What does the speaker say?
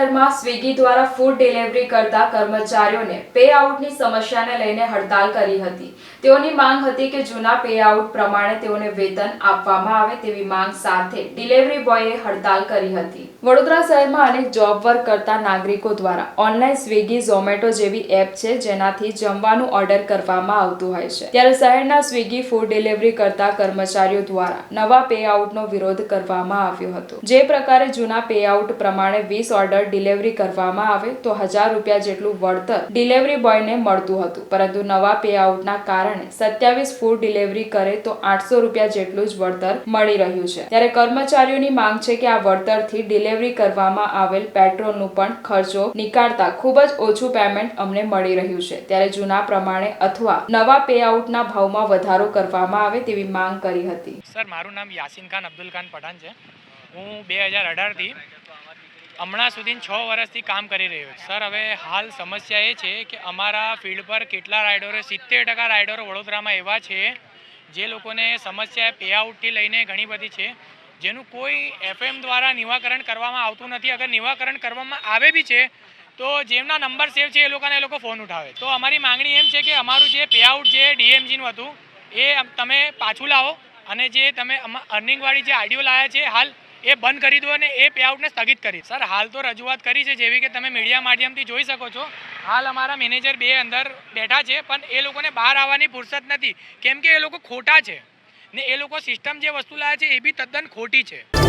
શહેરમાં સ્વિગી દ્વારા food delivery કરતા કર્મચારીઓને પે આઉટની સમસ્યાને લઈને હડતાલ કરી હતી. તેઓની માંગ હતી કે જૂના પે આઉટ પ્રમાણે તેઓને વેતન આપવામાં આવે તેવી માંગ સાથે ડિલિવરી બોયે હડતાલ કરી હતી. વડોદરા શહેરમાં અનેક જોબ વર્ક કરતા નાગરિકો દ્વારા ઓનલાઈન સ્વિગી ઝોમેટો જેવી એપ છે, જેનાથી જમવાનું ઓર્ડર કરવામાં આવતું હોય છે. ત્યારે શહેરના સ્વિગી ફૂડ ડિલિવરી કરતા કર્મચારીઓ દ્વારા નવા પે આઉટનો વિરોધ કરવામાં આવ્યો હતો. જે પ્રકારે જૂના પે આઉટ પ્રમાણે વીસ ઓર્ડર ડિલિવરી કરવામાં આવે તો હજાર રૂપિયા જેટલું વળતર ડિલિવરી બોયને મળતું હતું. પરંતુ નવા પેઆઉટના કારણે સત્યાવીસ ફૂડ ડિલિવરી કરે તો આઠસો રૂપિયા જેટલું જ વળતર મળી રહ્યું છે. ત્યારે કર્મચારીઓની માંગ છે કે આ વળતરથી ડિલિવરી કરવામાં આવેલ પેટ્રોલનું પણ ખર્ચો નીકાળતા ખૂબ જ ઓછું પેમેન્ટ અમને મળી રહ્યું છે. ત્યારે જૂના પ્રમાણે અથવા નવા પેઆઉટના ભાવમાં વધારો કરવામાં આવે તેવી માંગ કરી હતી. સર, મારું નામ યાસીન ખાન અબ્દુલ ખાન પઠાણ છે. હું બે હજાર અઢારથી હમણાં સુધી છ વર્ષથી કામ કરી રહ્યો છે. સર, હવે હાલ સમસ્યા એ છે કે અમારા ફિલ્ડ પર કેટલા રાઇડરો, સિત્તેર ટકા રાઇડરો વડોદરામાં એવા છે જે લોકોને સમસ્યા પેઆઉટથી લઈને ઘણી બધી છે, જેનું કોઈ એફએમ દ્વારા નિવાકરણ કરવામાં આવતું નથી. અગર નિવાકરણ કરવામાં આવે બી છે, તો જેમના નંબર સેવ છે એ લોકોને એ લોકો ફોન ઉઠાવે. તો અમારી માંગણી એમ છે કે અમારું જે પેઆઉટ જે ડીએમજીનું હતું, એ તમે પાછું લાવો અને જે તમે અર્નિંગવાળી જે આઈડિયો લાયા છે હાલ એ બંધ કરી દો અને એ પેઆઉટને સ્થગિત કરી સર, હાલ તો રજૂઆત કરી છે જેવી કે તમે મીડિયા માધ્યમથી જોઈ શકો છો. હાલ અમારા મેનેજર બે અંદર બેઠા છે, પણ એ લોકોને બહાર આવવાની ફુરસત નથી. કેમ કે એ લોકો ખોટા છે ને એ લોકો સિસ્ટમ જે વસ્તુ લાવે છે એ બી તદ્દન ખોટી છે.